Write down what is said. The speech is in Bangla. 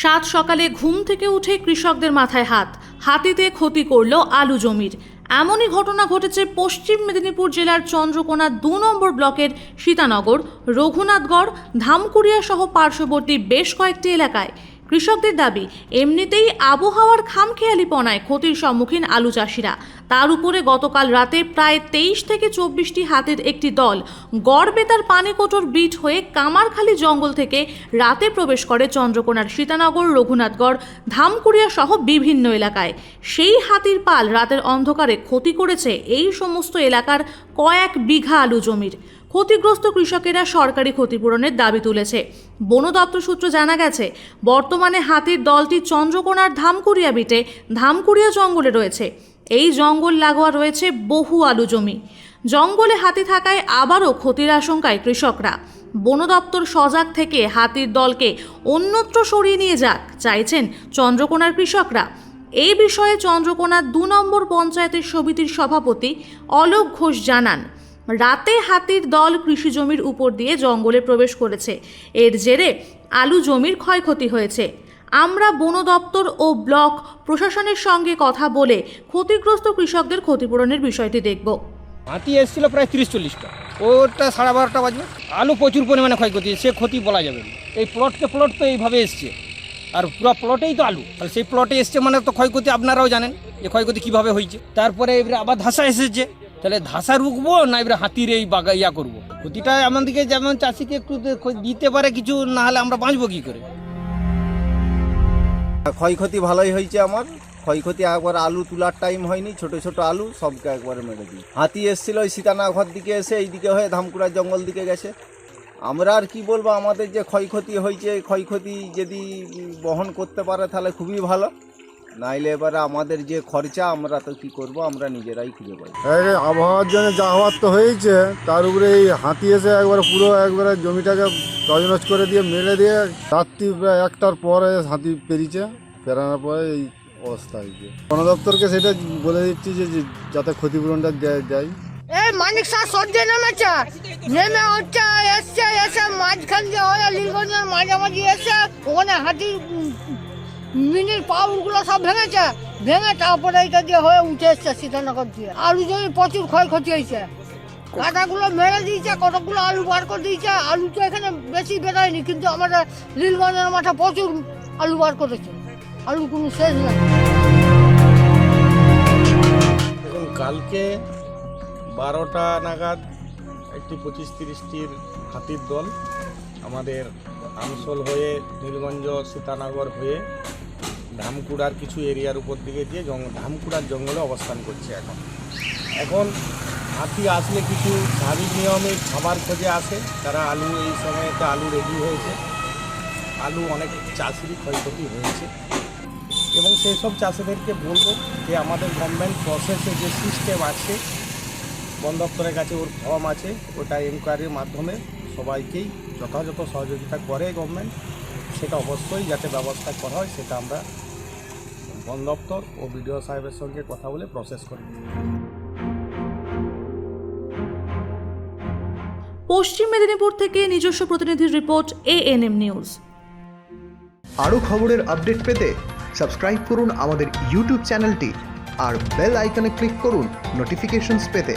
সাত সকালে ঘুম থেকে উঠে কৃষকদের মাথায় হাত। হাতিতে ক্ষতি করল আলু জমির। এমনই ঘটনা ঘটেছে পশ্চিম মেদিনীপুর জেলার চন্দ্রকোনা দু নম্বর ব্লকের সীতানগর, রঘুনাথগড়, ধামকুড়িয়া সহ পার্শ্ববর্তী বেশ কয়েকটি এলাকায়। কৃষকদের দাবি, এমনিতেই আবহাওয়ার খামখেয়ালিপনায় ক্ষতির সম্মুখীন আলু চাষিরা। তার উপরে গতকাল রাতে প্রায় তেইশ থেকে চব্বিশটি হাতের একটি দল গড়বেতার পানিকোটর বিট হয়ে কামারখালী জঙ্গল থেকে রাতে প্রবেশ করে চন্দ্রকোনার সীতানগর, রঘুনাথগড়, ধামকুড়িয়া সহ বিভিন্ন এলাকায়। সেই হাতির পাল রাতের অন্ধকারে ক্ষতি করেছে এই সমস্ত এলাকার কয়েক বিঘা আলু জমির। ক্ষতিগ্রস্ত কৃষকেরা সরকারি ক্ষতিপূরণের দাবি তুলেছে। বন দপ্তর সূত্র জানা গেছে, বর্তমানে হাতির দলটি চন্দ্রকোনার ধামকুড়িয়া বিটে ধামকুড়িয়া জঙ্গলে রয়েছে। এই জঙ্গল লাগোয়া রয়েছে বহু আলু জমি। জঙ্গলে হাতি থাকায় আবারও ক্ষতির আশঙ্কায় কৃষকরা। বন দপ্তর সজাগ থেকে হাতির দলকে অন্যত্র সরিয়ে নিয়ে যাক, চাইছেন চন্দ্রকোনার কৃষকরা। এই বিষয়ে চন্দ্রকোনার দু নম্বর পঞ্চায়েতের সমিতির সভাপতি অলোক ঘোষ জানান। রাতে হাতির দল কৃষি জমির উপর দিয়ে জঙ্গলে প্রবেশ করেছে। এর জেরে আলু জমির ক্ষয়ক্ষতি হয়েছে। আমরা বন দপ্তর ও ব্লক প্রশাসনের সঙ্গে কথা বলে ক্ষতিগ্রস্ত কৃষকদের ক্ষতিপূরণের বিষয়টি দেখব। হাতি এসেছিল প্রায় তিরিশ চল্লিশটা। ওটা সাড়ে বারোটা বাজবে। আলু প্রচুর পরিমাণে ক্ষয়ক্ষতি সে ক্ষতি বলা যাবে না। এই প্লটকে প্লট তো এইভাবে এসছে। আর পুরো প্লটেই তো আলু। তাহলে সেই প্লটে এসছে মানে তো ক্ষয়ক্ষতি আপনারাও জানেন যে ক্ষয়ক্ষতি কীভাবে হয়েছে। তারপরে এবারে আবার ধাসা এসেছে। তাহলে ধাসা রুখবো না এবারে হাতির এই বাগা ইয়া করব? ক্ষতিটা আমাদেরকে যেমন চাষিকে একটু দিতে পারে কিছু না হলে আমরা বাঁচবো কী করে? ক্ষয়ক্ষতি ভালোই হয়েছে আমার। ক্ষয়ক্ষতি একবার আলু তোলার টাইম হয়নি ছোট ছোট আলু সবকে একবারে মেরে দিই। হাতি এসেছিল ওই সীতানাঘর দিকে এসে এইদিকে হয়ে ধামকুড়ার জঙ্গল দিকে গেছে। আমরা আর কি বলব আমাদের যে ক্ষয়ক্ষতি হয়েছে ক্ষয়ক্ষতি যদি বহন করতে পারে তাহলে খুবই ভালো। নাইলে এবারে আমাদের যে খরচা আমরা তো কি করব? আমরা নিজেরাই খুঁজে পাই। আবহাওয়ার জন্য যা হওয়ার তো হয়েছে তার উপরে এই হাতি এসে একবারে পুরো একবারে জমিটাকে তজনজ করে দিয়ে মেরে দিয়ে রাত্রি প্রায় একটার পরে হাতি পেরিয়েছে পেরানোর পরে এই অবস্থা হয়েছে। বন দপ্তরকে সেটা বলে দিচ্ছি যে যাতে ক্ষতিপূরণটা দেয় দেয়। এই মানিক শাহ সর্যে নেমেছে। নেমে হচ্ছে এসছে এসে মাঝখান দিয়ে হয়ে লীলগঞ্জের মাঝামাঝি এসে ওখানে হাতি মিনির পাউরগুলো সব ভেঙেছে। ভেঙে তারপরে এটা দিয়ে হয়ে উঠে এসছে সীতানগর দিয়ে। আলু জমি প্রচুর ক্ষয়ক্ষতি হয়েছে। কাটাগুলো মেরে দিয়েছে, কতগুলো আলু বার করে দিয়েছে। আলু তো এখানে বেশি বেরোয়নি কিন্তু আমাদের লীলগঞ্জের মাঠে প্রচুর আলু বার করেছে। আলু কোনো শেষ নেই। কালকে বারোটা নাগাদ একটি পঁচিশ তিরিশটির হাতির দল আমাদের আমসল হয়ে নীলগঞ্জ সীতানগর হয়ে ধামকুড়ার কিছু এরিয়ার উপর দিকে দিয়ে ধামকুড়ার জঙ্গলে অবস্থান করছে এখন। এখন হাতি আসলে কিছু স্বাভাবিক নিয়মে খাবার খোঁজে আসে। তারা আলু এই সময় সময়তে আলু রেডি হয়েছে। আলু অনেক চাষিরই ক্ষয়ক্ষতি হয়েছে। এবং সেই সব চাষিদেরকে বলব যে আমাদের গভর্নমেন্ট প্রসেসে যে সিস্টেম আছে, বন দপ্তরের কাছে ওর ফর্ম আছে, ওটা এনকোয়ারির মাধ্যমে সবাইকেই যথাযথ সহযোগিতা করে গভর্নমেন্ট সেটা অবশ্যই যাতে ব্যবস্থা করা হয় সেটা আমরা বন দপ্তর ও বিডিও সাহেবের সঙ্গে কথা বলে প্রসেস করি। পশ্চিম মেদিনীপুর থেকে নিজস্ব প্রতিনিধির রিপোর্ট এএনএম নিউজ। আরও খবরের আপডেট পেতে সাবস্ক্রাইব করুন আমাদের ইউটিউব চ্যানেলটি আর বেল আইকনে ক্লিক করুন নোটিফিকেশনস পেতে।